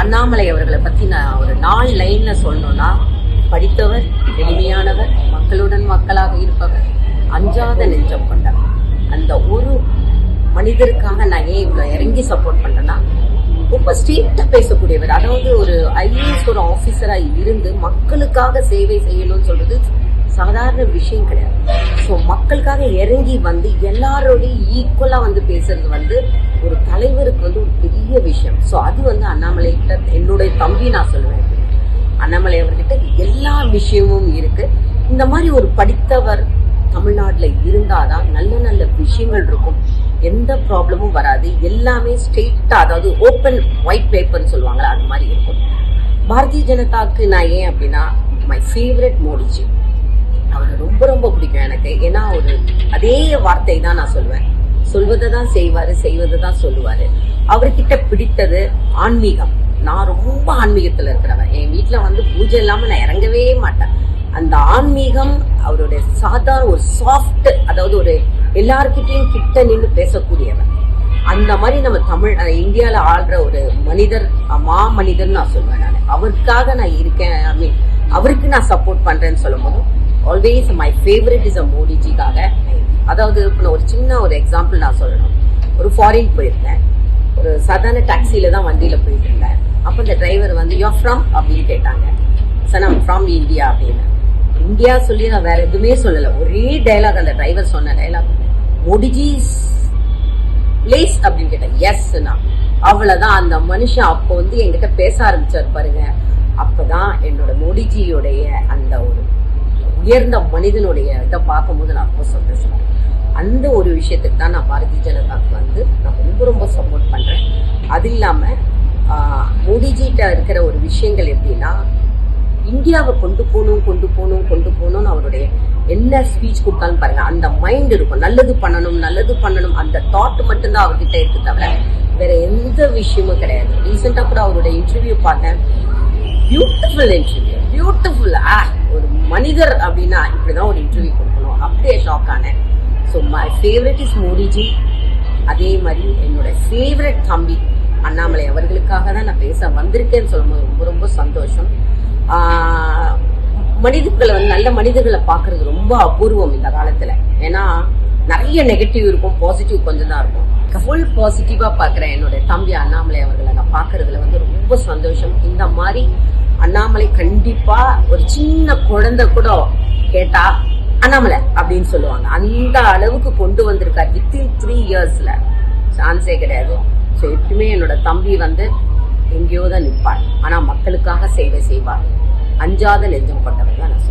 அண்ணாமலை அவர்களை பற்றி நான் ஒரு நாலு லைனில் சொல்லணும்னா படித்தவர் எளிமையானவர் மக்களுடன் மக்களாக இருப்பவர் அஞ்சாத நெஞ்சம் கொண்டவர் அந்த ஒரு மனிதருக்காக நான் ஏன் இவ்வளோ இறங்கி சப்போர்ட் பண்ணுறேன்னா ரொம்ப ஸ்ட்ரீட்டாக பேசக்கூடியவர். அதாவது ஒரு ஐஏஎஸ் ஒரு ஆஃபீஸராக இருந்து மக்களுக்காக சேவை செய்யணும்னு சொல்கிறது சாதாரண விஷயம் கிடையாது. ஸோ மக்களுக்காக இறங்கி வந்து எல்லாரோடையும் ஈக்குவலாக வந்து பேசுறது வந்து ஒரு தலைவருக்கு வந்து ஒரு பெரிய விஷயம். ஸோ அது வந்து அண்ணாமலை கிட்ட என்னுடைய தம்பி நான் சொல்லுவேன். அண்ணாமலை அவர்கிட்ட எல்லா விஷயமும் இருக்கு. இந்த மாதிரி ஒரு படித்தவர் தமிழ்நாட்டில் இருந்தாதான் நல்ல நல்ல விஷயங்கள் இருக்கும். எந்த ப்ராப்ளமும் வராது. எல்லாமே ஸ்ட்ரெயிட்டாக அதாவது ஓப்பன் ஒயிட் பேப்பர்னு சொல்லுவாங்களா அது மாதிரி இருக்கும். பாரதிய ஜனதாக்கு நான் ஏன் அப்படின்னா மை ஃபேவரட் மோடிஜி ரொம்ப ரொம்ப பிடிக்கும் எனக்கு. ஏன்னா ஒரு அதே வார்த்தை தான் நான் சொல்லுவேன் சொல்வதை தான் செய்வாரு செய்வதை தான் சொல்லுவாரு. அவர்கிட்ட பிடித்தது ஆன்மீகம். நான் ரொம்ப ஆன்மீகத்துல இருக்கிறவன். என் வீட்ல வந்து பூஜை இல்லாம நான் இறங்கவே மாட்டேன். அந்த ஆன்மீகம் அவருடைய சாதாரண ஒரு சாஃப்ட் அதாவது ஒரு எல்லார்கிட்டயும் கிட்ட நின்று பேசக்கூடியவன். அந்த மாதிரி நம்ம தமிழ் இந்தியால ஆள்ற ஒரு மனிதர் மா மனிதர் நான் சொல்லுவேன் நான். அவருக்காக நான் இருக்கேன் ஐ மீன் அவருக்கு நான் சப்போர்ட் பண்றேன்னு சொல்லும் போது ஆல்வேஸ் மை ஃபேவரட் இஸ் அ மோடிஜிக்காக அதாவது இப்போ நான் ஒரு சின்ன ஒரு எக்ஸாம்பிள் நான் சொல்லணும். ஒரு ஃபாரின் போயிருந்தேன். ஒரு சாதாரண டாக்ஸியில தான் வண்டியில் போயிட்டு இருந்தேன் அப்போ இந்த டிரைவர் வந்து யோ ஃப்ரம் அப்படின்னு கேட்டாங்க. சார் நான் ஃப்ரம் இந்தியா அப்படின்னு. இந்தியா சொல்லி நான் வேற எதுவுமே சொல்லலை. ஒரே டயலாக் அந்த டிரைவர் சொன்ன டயலாக் மோடிஜிஸ் பிளேஸ் அப்படின்னு கேட்டேன். எஸ் நான். அந்த மனுஷன் அப்போ வந்து என்கிட்ட பேச ஆரம்பிச்சார் பாருங்க. அப்பதான் என்னோட மோடிஜியோடைய அந்த ஒரு உயர்ந்த மனிதனுடைய இதை பார்க்கும்போது நான் ரொம்ப சந்தோஷம் அந்த ஒரு விஷயத்துக்கு தான் நான் பாரதிய ஜனதாக்கு வந்து நான் ரொம்ப ரொம்ப சப்போர்ட் பண்ணுறேன் அது இல்லாமல் மோடிஜிட்ட இருக்கிற ஒரு விஷயங்கள் எப்படின்னா இந்தியாவை கொண்டு போகணும் கொண்டு போகணும் கொண்டு போகணும்னு அவருடைய என்ன ஸ்பீச் கொடுத்தாலும் பாருங்க அந்த மைண்ட் இருக்கும். நல்லது பண்ணணும் நல்லது பண்ணணும் அந்த தாட் மட்டும்தான் அவர்கிட்ட இருக்கு தவிர வேற எந்த விஷயமும் கிடையாது. ரீசெண்டாக கூட அவருடைய இன்டர்வியூ பார்த்தேன். பியூட்டிஃபுல் இன்டர்வியூ பியூட்டிஃபுல்லா ஒரு மனிதர் அப்படின்னா இப்படிதான் ஒரு இன்டர்வியூ கொடுக்கணும். அப்படியே ஷாக் ஆனேன். So my favourite is Modi ji அதே மாதிரி என்னோட ஃபேவரட் தம்பி அண்ணாமலை அவர்களுக்காக தான் நான் பேச வந்திருக்கேன்னு சொல்லும்போது ரொம்ப ரொம்ப சந்தோஷம். மனிதர்களை வந்து நல்ல மனிதர்களை பார்க்கறது ரொம்ப அபூர்வம் இந்த காலத்துல. ஏன்னா நிறைய நெகட்டிவ் இருக்கும் பாசிட்டிவ் கொஞ்சம் தான் இருக்கும். ஃபுல் பாசிட்டிவா பார்க்குறேன் என்னோட தம்பி அண்ணாமலை அவர்களை நான் பார்க்கறதுல வந்து ரொம்ப சந்தோஷம். இந்த மாதிரி அண்ணாமலை கண்டிப்பா ஒரு சின்ன குழந்தை கூட கேட்டா அண்ணாமலை அப்படின்னு சொல்லுவாங்க. அந்த அளவுக்கு கொண்டு வந்திருக்காரு வித்தின் த்ரீ இயர்ஸ்ல சான்ஸே கிடையாது. ஸோ எப்பயுமே என்னோட தம்பி வந்து எங்கேயோ தான் நிற்பார் ஆனா மக்களுக்காக சேவை செய்வார். அஞ்சாத நெஞ்சம் கொண்டவர் தான் நான்